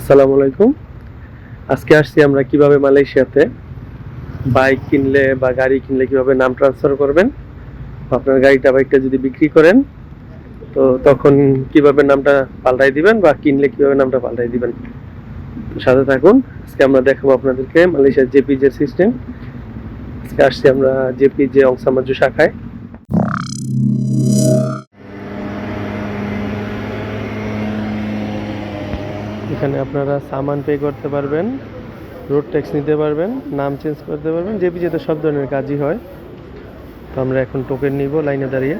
আসসালামু আলাইকুম। আজকে আসছি আমরা কীভাবে মালয়েশিয়াতে বাইক কিনলে বা গাড়ি কিনলে কীভাবে নাম ট্রান্সফার করবেন। আপনার গাড়িটা বাইকটা যদি বিক্রি করেন, তো তখন কীভাবে নামটা পাল্টাই দিবেন বা কিনলে কীভাবে নামটা পাল্টাই দিবেন? সাথে থাকুন, আজকে আমরা দেখাবো আপনাদেরকে মালয়েশিয়ার জেপিজের সিস্টেম আজকে আসছি আমরা জেপি জেপিজে অংসামাজু শাখায়। এখানে আপনারা সামান পে করতে পারবেন রোড ট্যাক্স নিতে পারবেন, নাম চেঞ্জ করতে পারবেন, যে জেপিজেতে সব ধরনের কাজই হয়। তো আমরা এখন টোকেন নিব লাইনে দাঁড়িয়ে।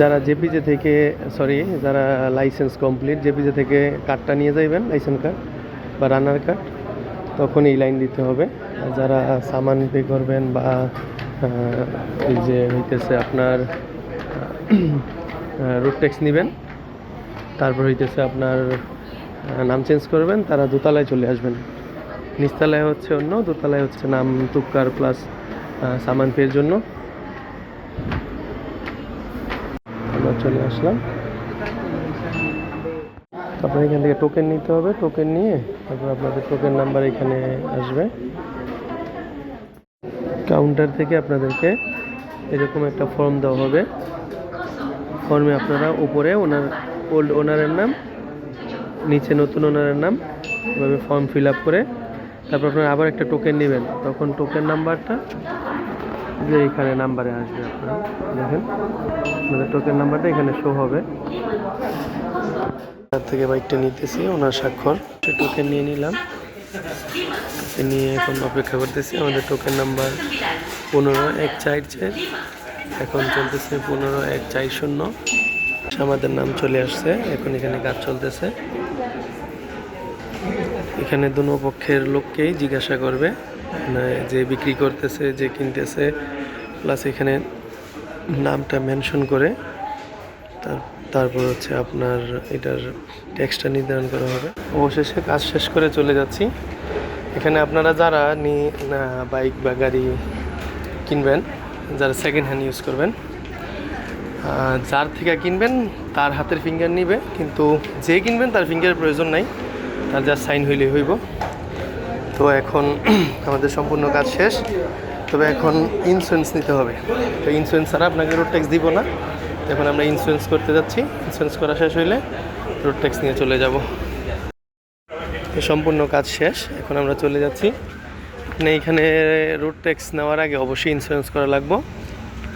যারা জেপিজে থেকে সরি যারা লাইসেন্স কমপ্লিট জেপিজে থেকে কার্ডটা নিয়ে যাইবেন লাইসেন্স কার্ড বা রানার কার্ড তখন এই লাইন দিতে হবে। যারা সামান পে করবেন বা এই যে হইতেছে আপনার রোড ট্যাক্স নেবেন, তারপর হইতেছে আপনার নাম চেঞ্জ করবেন, তারা দোতলায় চলে আসবেন। নিচতলায় হচ্ছে অন্য, দোতলায় হচ্ছে নাম তুক্কার প্লাস সামান পেয়ের জন্য। আমরা চলে আসলাম। তারপরে এখান থেকে টোকেন নিতে হবে টোকেন নিয়ে তারপর আপনাদের টোকেন নাম্বার এখানে আসবে। কাউন্টার থেকে আপনাদেরকে এরকম একটা ফর্ম দেওয়া হবে। ফর্মে আপনারা উপরে ওনার ওল্ড ওনারের নাম নিচে নতুন ওনারের নাম, এভাবে ফর্ম ফিল আপ করে তারপর আপনারা আবার একটা টোকেন নেবেন। তখন টোকেন নাম্বারটা যে এখানে নাম্বারে আসবে আপনারা, দেখেন। আপনাদের টোকেন নাম্বারটা এখানে শো হবে। তার থেকে বাইকটা নিতেছি, ওনার স্বাক্ষর। টোকেন নিয়ে নিলাম। নিয়ে এখন অপেক্ষা করতেছি, আমাদের টোকেন নাম্বার পনেরো এক চার চার। এখন চলতেছে পনেরো এক চার শূন্য। আমাদের নাম চলে আসছে, এখন এখানে কাজ চলতেছে। এখানে দুনো পক্ষের লোককেই জিজ্ঞাসা করবে মানে যে বিক্রি করতেছে, যে কিনতেছে প্লাস এখানে নামটা মেনশন করে, তার, তারপর হচ্ছে আপনার এটার ট্যাক্সটা নির্ধারণ করা হবে। অবশেষে কাজ শেষ করে চলে যাচ্ছি। এখানে আপনারা যারা নি বাইক বা গাড়ি কিনবেন, যারা সেকেন্ড হ্যান্ড ইউজ করবেন যার থেকে কিনবেন, তার হাতের ফিঙ্গার নিবে, কিন্তু যে কিনবেন, তার ফিঙ্গারের প্রয়োজন নাই। তার যার সাইন হইলে হইব। তো এখন আমাদের সম্পূর্ণ কাজ শেষ। তবে এখন ইন্স্যুরেন্স নিতে হবে। তো ইন্স্যুরেন্স ছাড়া আপনাকে রোড ট্যাক্স দিব না। এখন আমরা ইন্স্যুরেন্স করতে যাচ্ছি। ইন্স্যুরেন্স করা শেষ হইলে রোড ট্যাক্স নিয়ে চলে যাব। তো সম্পূর্ণ কাজ শেষ। এখন আমরা চলে যাচ্ছি। আপনি এইখানে রোড ট্যাক্স নেওয়ার আগে অবশ্যই ইন্স্যুরেন্স করা লাগবো।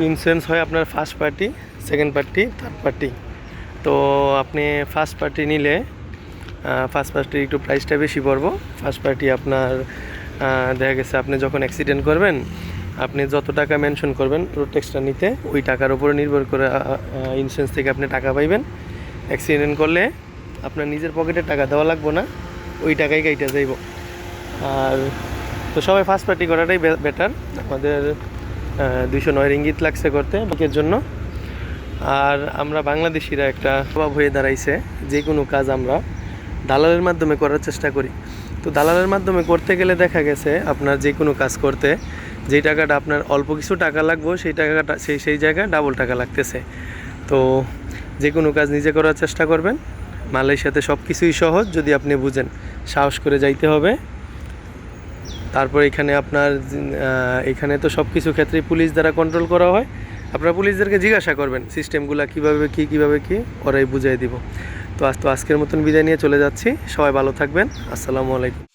ইন্স্যুরেন্স হয় আপনার first party second party third party তো আপনি ফার্স্ট পার্টি নিলে ফার্স্ট পার্টির একটু প্রাইসটা বেশি পড়ব। ফার্স্ট পার্টি আপনার দেখা গেছে আপনি যখন অ্যাক্সিডেন্ট করবেন, আপনি যত টাকা মেনশন করবেন রোড ট্যাক্সটা নিতে, ওই টাকার উপরে নির্ভর করে ইন্স্যুরেন্স থেকে আপনি টাকা পাইবেন। অ্যাক্সিডেন্ট করলে আপনার নিজের পকেটে টাকা দেওয়া লাগবে না, ওই টাকাই গাইটা যাইব। আর তো সবাই ফার্স্ট পার্টি করাটাই বেটার আমাদের দুইশো নয় রিঙ্গিত লাগছে করতে বাইকের জন্য। আর আমরা বাংলাদেশিরা একটা প্রভাব হয়ে দাঁড়াইছে যে কোনো কাজ আমরা দালালের মাধ্যমে করার চেষ্টা করি। তো দালালের মাধ্যমে করতে গেলে দেখা গেছে আপনার যে কোনো কাজ করতে, যেই টাকাটা আপনার অল্প কিছু টাকা লাগবো, সেই টাকাটা, সেই সেই জায়গায় ডাবল টাকা লাগতেছে। তো যে কোনো কাজ নিজে করার চেষ্টা করবেন। মালয়েশিয়াতে সব কিছুই সহজ, যদি আপনি বুঝেন। সাহস করে যাইতে হবে। তারপর এখানে আপনার এখানে তো সব কিছু ক্ষেত্রে পুলিশ দ্বারা কন্ট্রোল করা হয়। আপনারা পুলিশদেরকে জিজ্ঞাসা করবেন সিস্টেমগুলো কীভাবে কী কীভাবে কী? ওরাই বুঝিয়ে দিব। আজকের মতন বিদায় নিয়ে চলে যাচ্ছি। সবাই ভালো থাকবেন। আসসালামু আলাইকুম।